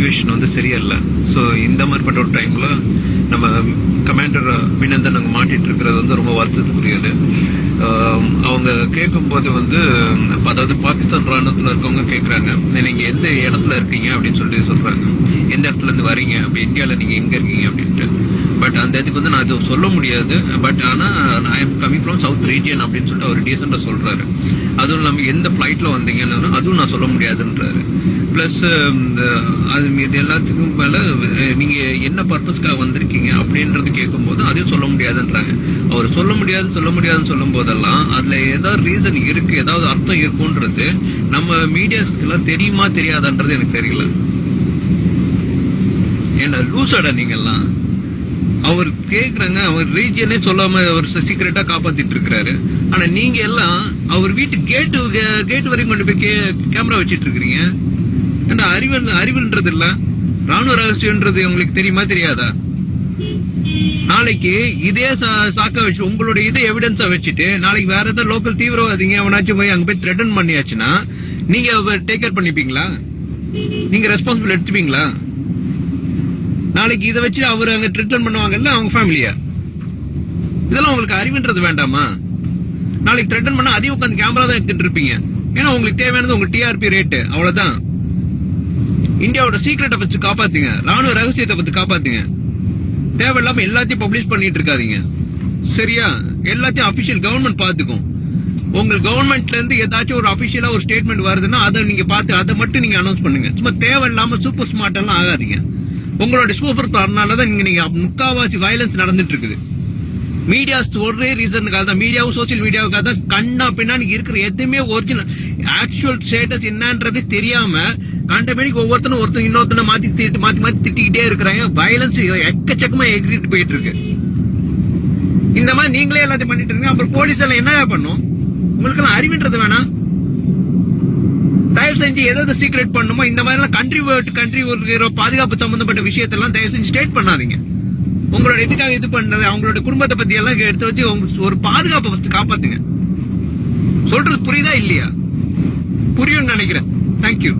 Situation வந்து சரியில்லை. So இந்த மாதிரிப்பட்ட ஒரு டைம்ல நம்ம கமாண்டர் அபிநந்தன் அங்கே மாட்டிட்டு இருக்கிறது வந்து ரொம்ப வருத்தத்துக்குரியது. அவங்க கேட்கும்போது வந்து அதாவது பாகிஸ்தான் ராணுவத்தில் இருக்கவங்க கேட்குறாங்க நீங்க எந்த இடத்துல இருக்கீங்க? அப்படின்னு சொல்லி சொல்றாங்க. எந்த இடத்துல இருந்து வரீங்க? அப்படி இந்தியாவில் நீங்க எங்க இருக்கீங்க? அப்படின்ட்டு. பட் அந்த இதுக்கு வந்து நான் அது சொல்ல முடியாது. பட் ஆனா I am coming from south region அப்படின்னு சொல்லிட்டு அவர் டீசெண்டா சொல்றாரு. அதுவும் இல்லாமல் எந்த ஃபிளைட்ல வந்தீங்கன்னு அதுவும் நான் சொல்ல முடியாதுன்றாரு. பிளஸ் um, அது இது எல்லாத்துக்கும் மேல நீங்கள் நீங்க என்ன பர்பஸ்க்காக வந்திருக்கீங்க அப்படின்றது கேட்கும்போது அதையும் சொல்ல முடியாதுன்றாங்க. அவர் சொல்ல முடியாது சொல்ல முடியாதுன்னு சொல்லும் போதெல்லாம் அதுல ஏதாவது ரீசன் இருக்கு ஏதாவது அர்த்தம் இருக்குன்றது நம்ம மீடியாஸ்க்கு எல்லாம் தெரியுமா தெரியாதான்றது எனக்கு தெரியல. ஏன்னா லூசாடா நீங்கெல்லாம் அவர் கேக்குறாங்க அவர் ரீஜியனே சொல்லாம அவர் சீக்கிரட்டா காப்பாத்திட்டு இருக்கிறாரு ஆனா நீங்க எல்லாம் அவர் வீட்டு கேட்டு கேட் வரைக்கும் கொண்டு போய் கேமரா வச்சிட்டு இருக்கிறீங்க ஏன்னா அறிவல் அறிவுன்றது இல்ல ராணுவ ரகசியம்ன்றது உங்களுக்கு தெரியுமா தெரியாதா? நாளைக்கு இதே சா- சாக்க வச்சு உங்களோட இதை எவிடன்ஸா வச்சுட்டு நாளைக்கு வேற ஏதாவது லோக்கல் தீவிரவாதிங்க அவனாச்சும் போய் அங்க போய் த்ரெட்டன் பண்ணியாச்சுன்னா நீங்க டேக் கேர் பண்ணிப்பீங்களா? நீங்க ரெஸ்பான்சிபிள் எடுத்துப்பீங்களா? நாளைக்கு இதை வச்சு அவர் அங்க ரிட்டர்ன் பண்ணுவாங்கல்ல அவங்க ஃபேமிலியா இதெல்லாம் உங்களுக்கு அறிவுன்றது வேண்டாமா? நாளைக்கு த்ரெட்டன் பண்ணா அதையும் உட்காந்து கேமரா தான் எடுத்துட்டு இருப்பீங்க. ஏன்னா உங்களுக்கு தேவையானது உங்க டிஆர்பி ரேட்டு அவ்வளவுதான். இந்தியாவோட சீக்ரெட்டை வச்சு காப்பாத்துங்க. ராணுவ ரகசியத்தை பத்தி காப்பாத்துங்க. தேவையில்லாம எல்லாத்தையும் பப்ளிஷ் பண்ணிட்டு இருக்காதீங்க. சரியா? எல்லாத்தையும் அபிஷியல் கவர்மெண்ட் பாத்துக்கும். உங்க கவர்மெண்ட்ல இருந்து ஏதாச்சும் ஒரு அபிஷியலா ஒரு ஸ்டேட்மெண்ட் வருதுன்னா அதை நீங்க பார்த்து அதை மட்டும் நீங்க அனௌன்ஸ் பண்ணுங்க. சும்மா தேவையில்லாம சூப்பர் ஸ்மார்ட் எல்லாம் ஆகாதீங்க. உங்களோட சூப்பர் தான் நீங்க நீங்க முக்காவாசி வயலன்ஸ் நடந்துட்டு இருக்குது. மீடியாஸ் ஒரே ரீசனுக்காக தான் மீடியாவும் சோசியல் மீடியாவுக்காக தான் கண்ணா பின்னாடி இருக்கிற எதுவுமே ஒரிஜினல் ஆக்சுவல் ஸ்டேட்டஸ் என்னன்றது தெரியாம கண்டமேனிக்கு ஒவ்வொருத்தனும் ஒருத்தன் இன்னொருத்தனை மாத்தி திட்டு மாத்தி மாத்தி திட்டிக்கிட்டே இருக்கிறாங்க. வயலன்ஸ் எக்கச்சக்கமா எகிரிட்டு போயிட்டு இருக்கு. இந்த மாதிரி நீங்களே எல்லாத்தையும் பண்ணிட்டு இருக்கீங்க அப்புறம் போலீஸ் எல்லாம் என்ன பண்ணும்? உங்களுக்கு எல்லாம் அறிவின்றது வேணாம் தயவு செஞ்சு எதாவது சீக்ரெட் பண்ணுமோ இந்த மாதிரி எல்லாம் கண்ட்ரி கண்ட்ரி ஒரு பாதுகாப்பு சம்பந்தப்பட்ட விஷயத்தெல்லாம் தயவு செஞ்சு ஸ்டேட் பண்ணாதீங்க. உங்களோட எதுக்காக இது பண்ணது அவங்களோட குடும்பத்தை பத்தி எல்லாம் எடுத்து வச்சு ஒரு பாதுகாப்பை first காப்பாத்துங்க. சொல்றது புரியுதா இல்லையா? புரியும்னு நினைக்கிறேன். தேங்க்யூ